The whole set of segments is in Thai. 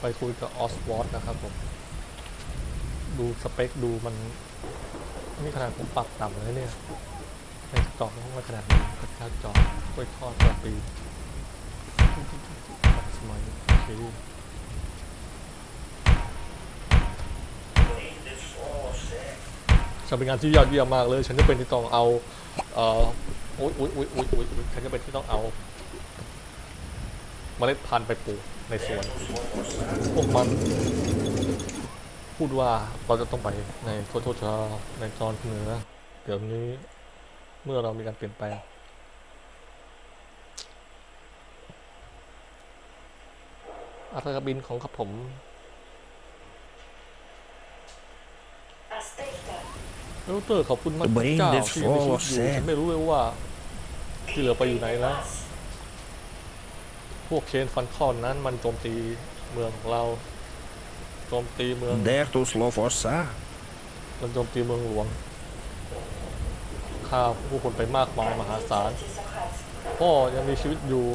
ไปคุยกับออสวอตนะครับผม ดูสเปคดูมัน นี่ขนาดผมปรับต่ำเลยเนี่ยในจอมันขนาดนี้กระชาจอกล้วยทอดกระปีสมัยโอเคจะเป็นงานที่ยอดเยี่ยมมากเลย ฉันจะเป็นที่ต้องเอาเอ่อโอ๊ยโอ๊ยโอ๊ยโอ๊ยโอ๊ยโอ๊ยฉันจะเป็นที่ต้องเอา ล็ดพันธุ์ไปปลูกในสวนพวกมันพูดว่าเราจะต้องไปในโทโทชาในจอนเหนือเดี๋ยวนี้เมื่อเรามีการเปลี่ยนแปลงอัตราบินของขับผม Aspetta, ดรขอบคุณมาก Bring เจ้า the ที่ยังมีชีวิต fall อยู่ of ฉัน sand ไม่รู้เลยว่าที่เหลือไปอยู่ไหนแล้ว พวกเคนฟันคอนนั้นมันโจมตีเมืองของเราโจมตีเมือง Dertus Lofossa. มันโจมตีเมืองหลวงฆ่าผู้คนไปมากมายมหาศาล ti Socrate. พ่อยังมีชีวิตอยู่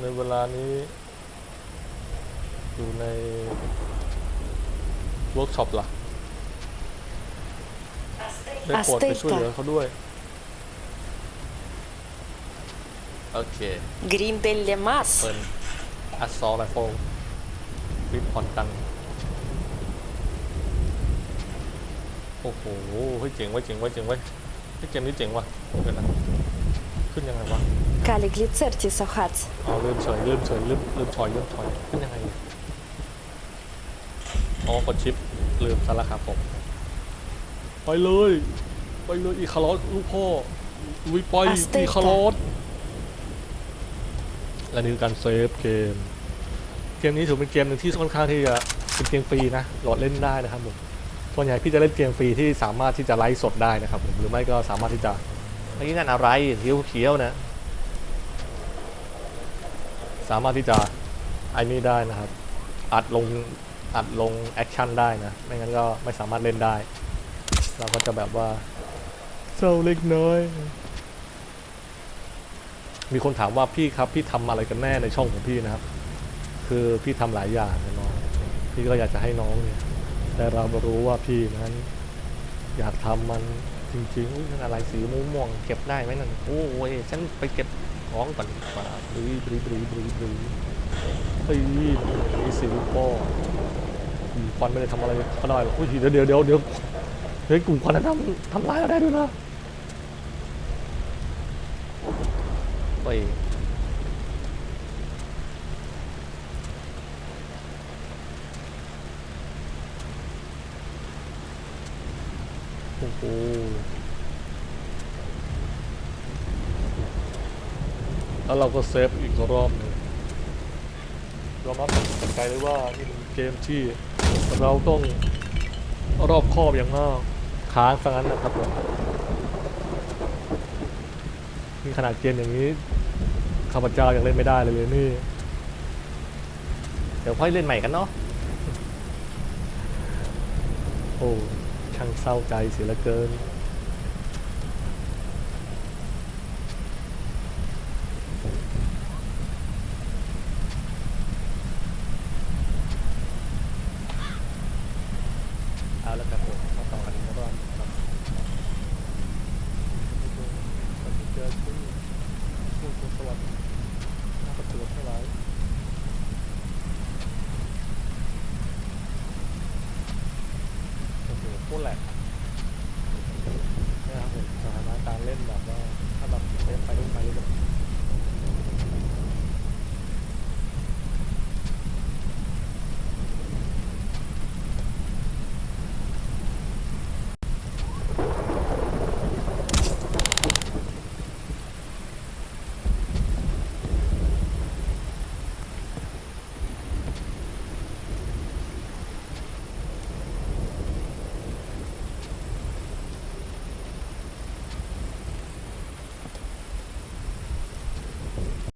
ในเวลานี้ อยู่ในเวิร์กช็อปล่ะ Aspetta, ได้โปรดไปช่วยเหลือเขาด้วย โอเค Green delle เปิ masse. ดอัดซอลไรโฟลวิปพอนกัน โอ้โหเฮ้ยเจ๋งไว้ยเจ๋งไว้ยเจ๋งไว้ยเฮ้ยเกมนี้เจ๋งว่ะเดี๋ยวนะขึ้นยังไงวะ Cali glicerti sochac. เอาเริ่มเฉยเริ่มเฉยเริ่มเริ่มถอยเริ่มถอยขึ้นยังไงเนี่ยอ๋อกดชิปลืมซะและครับผม ไปเลย ไปเลยอีคาร์ลอสลูกพ่อลุยไป Aspetta อีคาร์ลอส และนี่คือการเซฟเกม เกมนี้ถือเป็นเกมหนึ่งที่ค่อนข้างที่จะเป็นเกมฟรีนะโหลดเล่นได้นะครับผมส่วนใหญ่พี่จะเล่นเกมฟรีที่สามารถที่จะไลฟ์สดได้นะครับผมหรือไม่ก็สามารถที่จะเมื่อกี้นั่นอะไรเขียวเขียวนะสามารถที่จะไอ้นี่ได้นะครับ อัดลงอัดลงแอคชั่นได้นะไม่งั้นก็ไม่สามารถเล่นได้ เราก็จะแบบว่าเศร้าเล็กน้อย มีคนถามว่าพี่ครับพี่ทำอะไรกันแน่ในช่องของพี่นะครับ คือพี่ทำหลายอย่างนะน้องพี่ก็อยากจะให้น้องเนี่ยได้รับรู้ว่าพี่นั้น อยากทำมันจริงๆอุ๊ยนั่นอะไรสีม่วงๆเก็บได้ไหมนั่นโอ้ยฉันไปเก็บของก่อนดีกว่าบรีบรีบรีบรีบรีเฮ้ยมีสีลูกป้อควันไม่ได้ทำอะไรก็ได้หรอกอุ้ยเดี๋ยวเดี๋ยวเดี๋ยวเดี๋ยวเฮ้ยกลุ่มควันนั้นทำทำร้ายเราได้ด้วยนะเฮ้ ยโอ้โหแล้วเราก็เซฟอีกรอบหนึ่งยอมรับจากใจเลยว่านี่เป็นเกมที่เราต้องรอบคอบอย่างมากค้างสังนั้นนะครับผมนี่ขนาดเกมอย่างนี้ ข้าพเจ้ายังเล่นไม่ได้เลยเลยนี่ เดี๋ยวค่อยเล่นใหม่กันเนาะ โอ้ ช่างเศร้าใจเสียเหลือเกิน